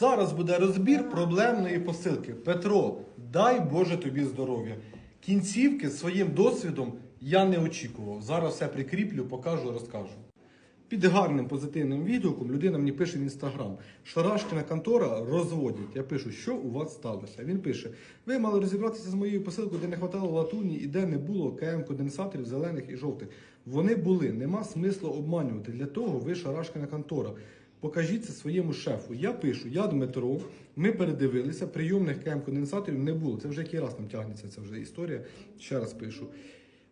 Зараз буде розбір проблемної посилки. Петро, дай Боже тобі здоров'я. Кінцівки своїм досвідом я не очікував. Зараз все прикріплю, покажу, розкажу. Під гарним позитивним відгуком людина мені пише в інстаграм: Шарашкіна контора розводять. Я пишу, що у вас сталося. Він пише: ви мали розібратися з моєю посилкою, де не хватало латуні і де не було КМ конденсаторів зелених і жовтих. Вони були. Нема смислу обманювати. Для того ви Шарашкіна контора. Покажіть це своєму шефу. Я пишу, я Дмитро. Ми передивилися, прийомних КМ конденсаторів не було. Це вже який раз там тягнеться, це вже історія. Ще раз пишу.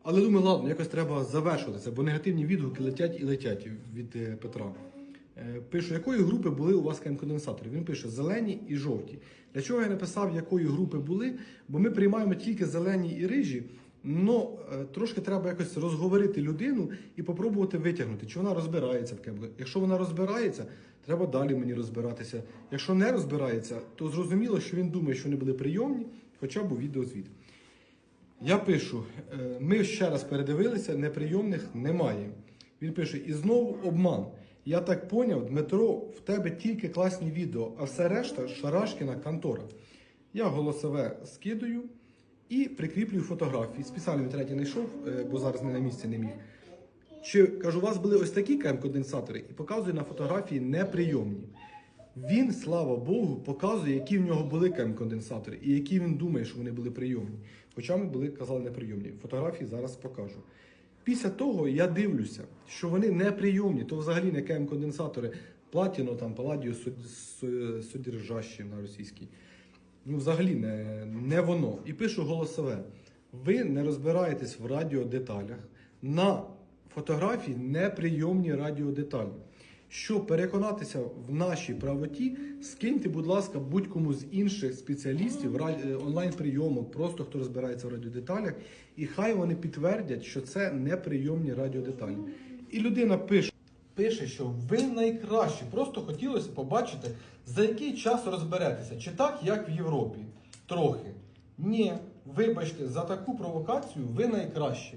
Але думаю, ладно, якось треба завершувати бо негативні відгуки летять і летять від е, Петра. Е, Пишу, якої групи були у вас КМ-конденсатори? Він пише зелені і жовті. Для чого я написав, якої групи були? Бо ми приймаємо тільки зелені і рижі. Но е, трошки треба якось розговорити людину і попробувати витягнути, чи вона розбирається в кеблі. Якщо вона розбирається, треба далі мені розбиратися. Якщо не розбирається, то зрозуміло, що він думає, що вони були прийомні, хоча б у відеозвіт. Я пишу, е, ми ще раз передивилися, неприйомних немає. Він пише: і знову обман. Я так поняв, Дмитро, в тебе тільки класні відео, а все решта шарашкіна контора. Я голосове скидаю і прикріплюю фотографії. Спеціально в інтернеті не йшов, е, бо зараз не на місці не міг. Чи кажу, у вас були ось такі КМ-конденсатори і показую на фотографії неприйомні. Він, слава Богу, показує, які в нього були КМ-конденсатори і які він думає, що вони були прийомні. Хоча ми були, казали, неприйомні. Фотографії зараз покажу. Після того я дивлюся, що вони неприйомні, то взагалі не КМ-конденсатори. Платіно, там, паладіо, содержащі на російській. Ну, взагалі не, не воно. І пишу голосове. Ви не розбираєтесь в радіодеталях. На фотографії неприйомні радіодеталі. Щоб переконатися в нашій правоті, скиньте, будь ласка, будь-кому з інших спеціалістів е, онлайн-прийомок, просто хто розбирається в радіодеталях, і хай вони підтвердять, що це неприйомні радіодеталі. І людина пише. Пише, що ви найкращі. Просто хотілося побачити, за який час розберетеся, чи так, як в Європі. Трохи. Ні, вибачте, за таку провокацію ви найкращі.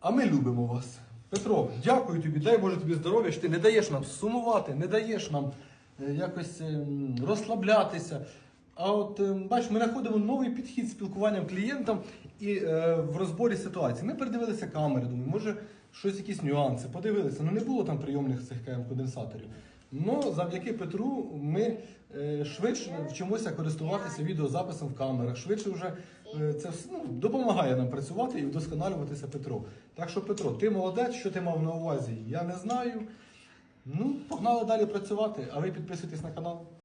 А ми любимо вас. Петро, дякую тобі, дай Боже тобі здоров'я, що ти не даєш нам сумувати, не даєш нам е, якось ем, розслаблятися. А от е, бачиш, ми знаходимо новий підхід спілкуванням клієнтам і е, в розборі ситуації. Ми передивилися камери, думаю, може щось, якісь нюанси, подивилися. Ну не було там прийомних цих КМ конденсаторів. Ну, завдяки Петру ми е, швидше вчимося користуватися відеозаписом в камерах. Швидше вже е, це ну, допомагає нам працювати і вдосконалюватися Петро. Так що, Петро, ти молодець, що ти мав на увазі, я не знаю. Ну, погнали далі працювати, а ви підписуйтесь на канал.